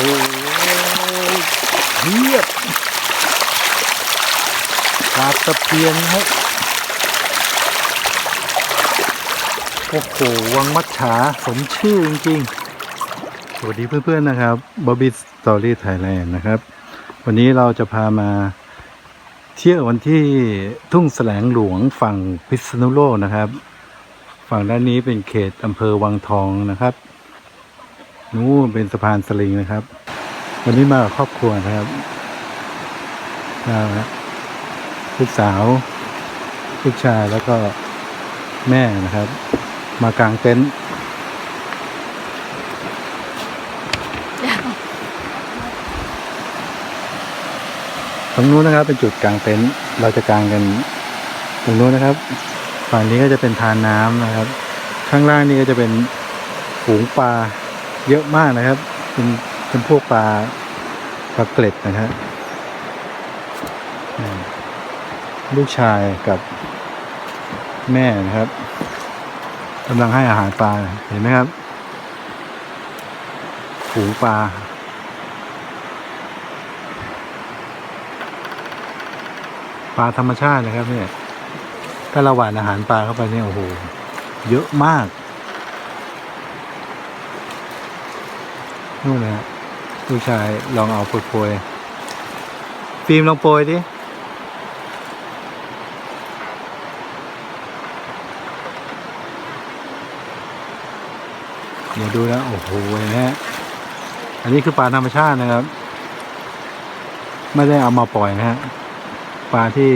โหเทียบปลาตะเพียนครับโอ้โห วังมัดฉาสมชื่อจริงๆ สวัสดีเพื่อนๆนะครับ Bobby Story Thailand นะครับ วันนี้เราจะพามาเที่ยววันที่ทุ่งแสลงหลวงฝั่งพิษณุโลกนะครับ ฝั่งด้านนี้เป็นเขตอำเภอวังทองนะครับ นู้นเป็นสะพานสลิงนะครับ วันนี้มากับครอบครัวนะครับมาลูกสาวลูกชายแล้วก็แม่นะครับ มากางเต็นท์ตรงนู้นนะครับเป็นจุดกางเต็นท์เราจะกางกันตรงนู้นนะครับ ฝั่งนี้ก็จะเป็นทานน้ำนะครับ ข้างล่างนี่ก็จะเป็นฝูงปลา เยอะมากนะครับ เป็นเป็นพวกปลาปลาเกล็ดนะครับลูกชายกับแม่นะครับกำลังให้อาหารปลาเห็นไหมครับฝูงปลาปลาธรรมชาตินะครับเนี่ยถ้าเราหว่านอาหารปลาเข้าไปเนี่ยโอ้โหเยอะมาก นู่นนะฮะลูกชายลองเอาโปรยฟิล์มลองโปรยดิเดี๋ยวดูนะโอ้โหนไหมฮะอันนี้คือปลาธรรมชาตินะครับ ไม่ได้เอามาปล่อยนะฮะปลาที่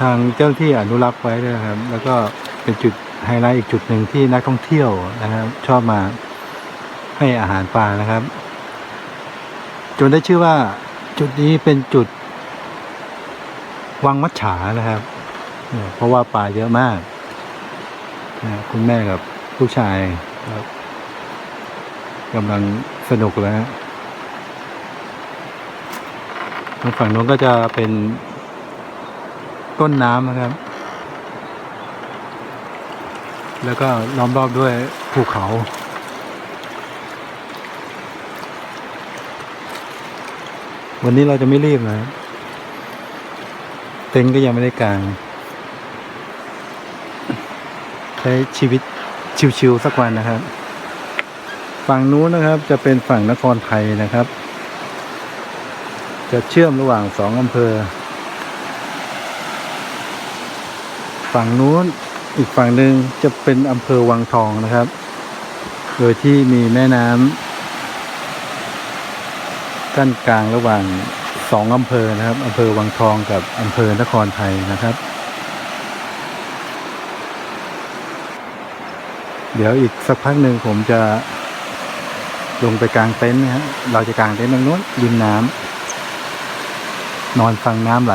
ทางเจ้าที่อนุรักษ์ไว้ด้วยนะครับ แล้วก็เป็นจุดไฮไลท์อีกจุดหนึ่งที่นักท่องเที่ยวนะครับ ชอบมา ให้อาหารปลานะครับ จนได้ชื่อว่าจุดนี้เป็นจุด วังมัจฉานะครับเนี่ยเพราะว่าปลาเยอะมากนะคุณแม่กับผู้ชายกำลังสนุกแล้วฮะทางฝั่งโน้นก็จะเป็นต้นน้ำนะครับ แล้วก็ล้อมรอบด้วยภูเขา วันนี้เราจะไม่รีบนะเต็นท์ก็ยังไม่ได้กาง ใช้ชีวิตชิวๆสักวันนะครับ ฝั่งนู้นนะครับจะเป็นฝั่งนครไทยนะครับ จะเชื่อมระหว่างสองอำเภอ ฝั่งนู้นอีกฝั่งหนึ่งจะเป็นอำเภอวังทองนะครับ โดยที่มีแม่น้ำ กั้นกลางระหว่างสองอำเภอนะครับอำเภอวังทองกับอำเภอนครไทยนะครับ เดี๋ยวอีกสักพักหนึ่งผมจะลงไปกลางเต็นท์นะฮะเราจะกางเต็นท์ตรงนู้นริมน้ำนอนฟังน้ำไหล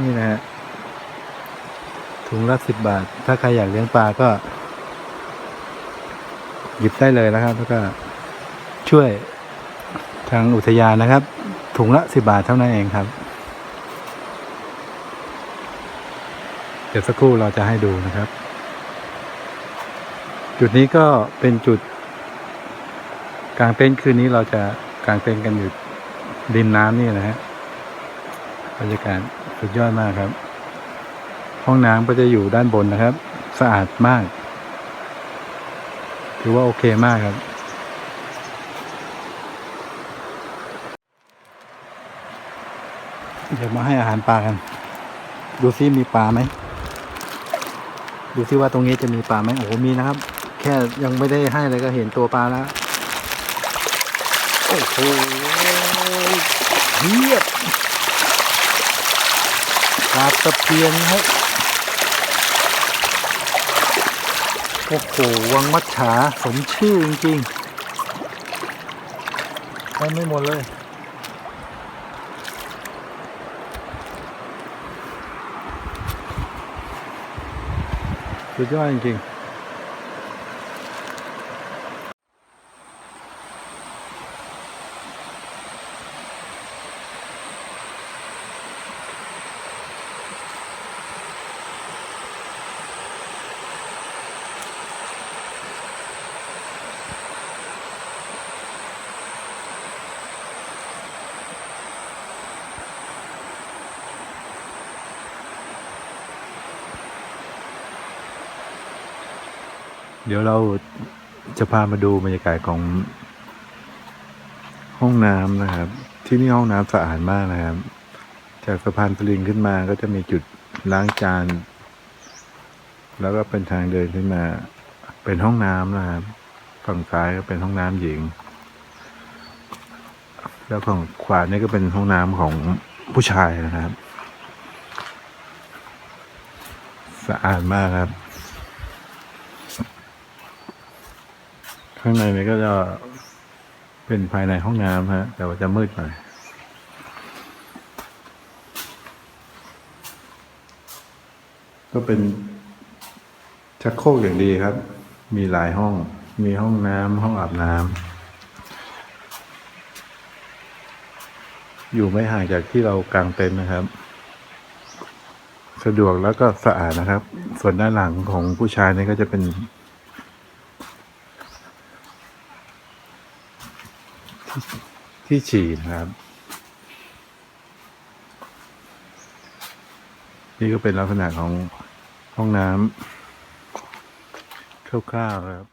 นี่นะฮะถุงละสิบบาท ถ้าใครอยากเลี้ยงปลาก็ หยิบได้เลยนะครับ แล้วก็ช่วยทางอุทยานนะครับ ถุงละสิบบาทเท่านั้นเองครับ เดี๋ยวสักครู่เราจะให้ดูนะครับ จุดนี้ก็เป็นจุด กลางเต็นท์คืนนี้เราจะกลางเต็นท์กันอยู่ริมน้ำนี่นะฮะบรรยากาศ สุดยอดมากครับ ห้องน้ำก็จะอยู่ด้านบนนะครับ สะอาดมาก ถือว่าโอเคมากครับเดี๋ยวมาให้อาหารปลากัน ดูซิมีปลาไหม ดูซิว่าตรงนี้จะมีปลาไหมโอ้โหมีนะครับ แค่ยังไม่ได้ให้เลยก็เห็นตัวปลาแล้ว โอ้โหเทียบ ปลาตะเพียนครับโอ้โหวังมัดฉาสมชื่อจริงๆไปไม่หมดเลยสุดยอดจริงๆ เดี๋ยวเราจะพามาดูบรรยากาศของ ห้องน้ำนะครับ ที่นี่ห้องน้ำสะอาดมากนะครับ จากสะพานปลิงขึ้นมาก็จะมีจุดล้างจาน แล้วก็เป็นทางเดินขึ้นมา เป็นห้องน้ำนะครับ ฝั่งซ้ายก็เป็นห้องน้ำหญิง แล้วฝั่งขวานี่ก็เป็นห้องน้ำของผู้ชายนะครับ สะอาดมากครับ ข้างในนี้ก็จะเป็นภายในห้องน้ำฮะ แต่ว่าจะมืดหน่อยก็เป็นชักโครกอย่างดีครับ มีหลายห้อง มีห้องน้ำห้องอาบน้ำอยู่ไม่ห่างจากที่เรากางเต็นท์นะครับ สะดวกแล้วก็สะอาดนะครับ ส่วนด้านหลังของผู้ชายนี่ก็จะเป็น ที่ฉี่นะครับ นี่ก็เป็นลักษณะของห้องน้ำคร่าวๆครับ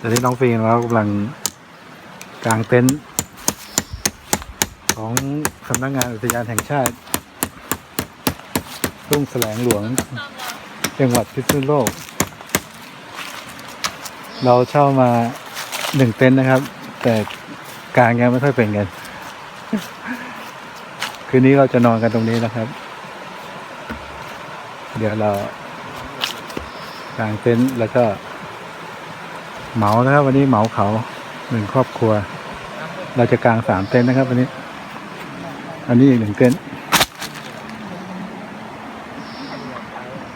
ตอนนี้น้องฟีนเรากำลังกางเต็นท์ของสำนักงานอุทยานแห่งชาติ ทุ่งแสลงหลวง จังหวัดพิษณุโลก เราเช่ามาหนึ่งเต็นท์นะครับ แต่กลางยังไม่ค่อยเป็นกัน คืนนี้เราจะนอนกันตรงนี้นะครับ เดี๋ยวเรากางเต็นท์แล้วก็เหมานะครับ วันนี้เหมาเขาหนึ่งครอบครัว เราจะกางสามเต็นท์นะครับ วันนี้ อันนี้อีกหนึ่งเต็นท์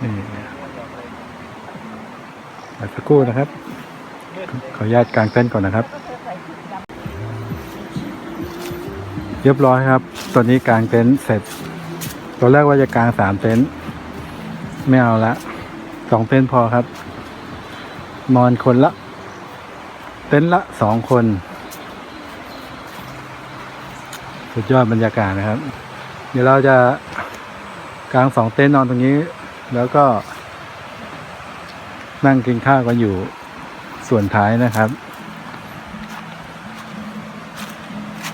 นี่เดี๋ยวสักครู่นะครับ ขออนุญาตกางเต็นท์ก่อนนะครับ เรียบร้อยครับ ตอนนี้กางเต็นท์เสร็จตอนแรกว่าจะกางสามเต็นท์ไม่เอาละสองเต็นท์พอครับ นอนคนละ เต็นท์ละสองคน สุดยอดบรรยากาศนะครับ เดี๋ยวเราจะกางสองเต็นท์นอนตรงนี้ แล้วก็ นั่งกินข้าวกันอยู่ส่วนท้ายนะครับ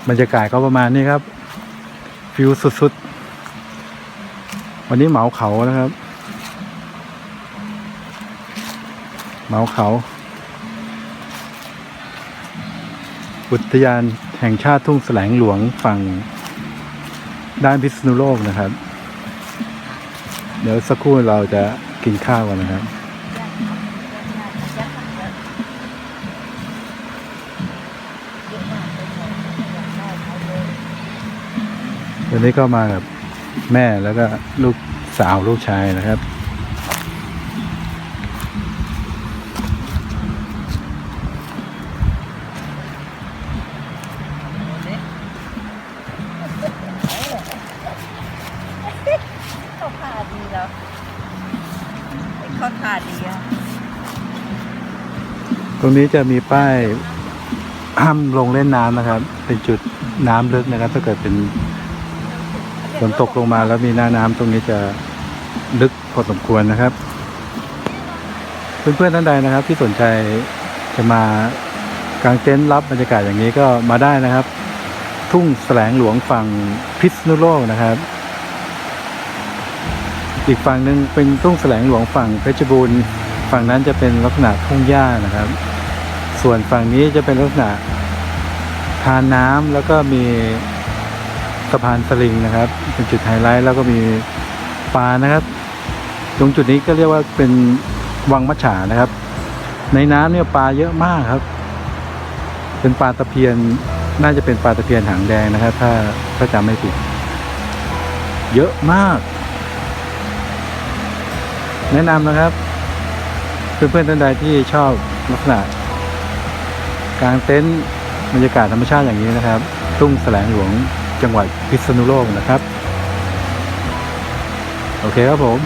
บรรยากาศก็ประมาณนี้ครับฟิวสุดๆ วันนี้เหมาเขานะครับ เหมาเขา อุทยานแห่งชาติทุ่งแสลงหลวงฝั่งด้านพิษณุโลกนะครับ เดี๋ยวสักครู่เราจะกินข้าวกันนะครับ วันนี้ก็มากับแม่แล้วก็ลูกสาวลูกชายนะครับ ตรงนี้จะมีป้ายห้ามลงเล่นน้ำนะครับ เป็นจุดน้ำลึกนะครับ ถ้าเกิดเป็นฝนตกลงมาแล้วมีหน้าน้ำตรงนี้จะลึกพอสมควรนะครับ เพื่อนๆท่านใดนะครับ ที่สนใจจะมากางเต็นท์รับบรรยากาศอย่างนี้ก็มาได้นะครับ ทุ่งแสลงหลวงฝั่งพิษณุโลกนะครับ อีกฝั่งหนึ่งเป็นทุ่งแสลงหลวงฝั่งเพชรบูรณ์ฝั่งนั้นจะเป็นลักษณะทุ่งหญ้านะครับ ส่วนฝั่งนี้จะเป็นลักษณะทานน้ำแล้วก็มีสะพานสลิงนะครับ เป็นจุดไฮไลท์แล้วก็มีปลานะครับ ตรงจุดนี้ก็เรียกว่าเป็นวังมัจฉานะครับ ในน้ำเนี่ยปลาเยอะมากครับ เป็นปลาตะเพียนน่าจะเป็นปลาตะเพียนหางแดงนะครับ ถ้าถ้าจำไม่ผิด เยอะมาก แนะนำนะครับ เพื่อนๆท่านใดที่ชอบลักษณะ กลางเต็นท์บรรยากาศธรรมชาติอย่างนี้นะครับ ทุ่งแสลงหลวงจังหวัดพิษณุโลกนะครับ โอเคครับผม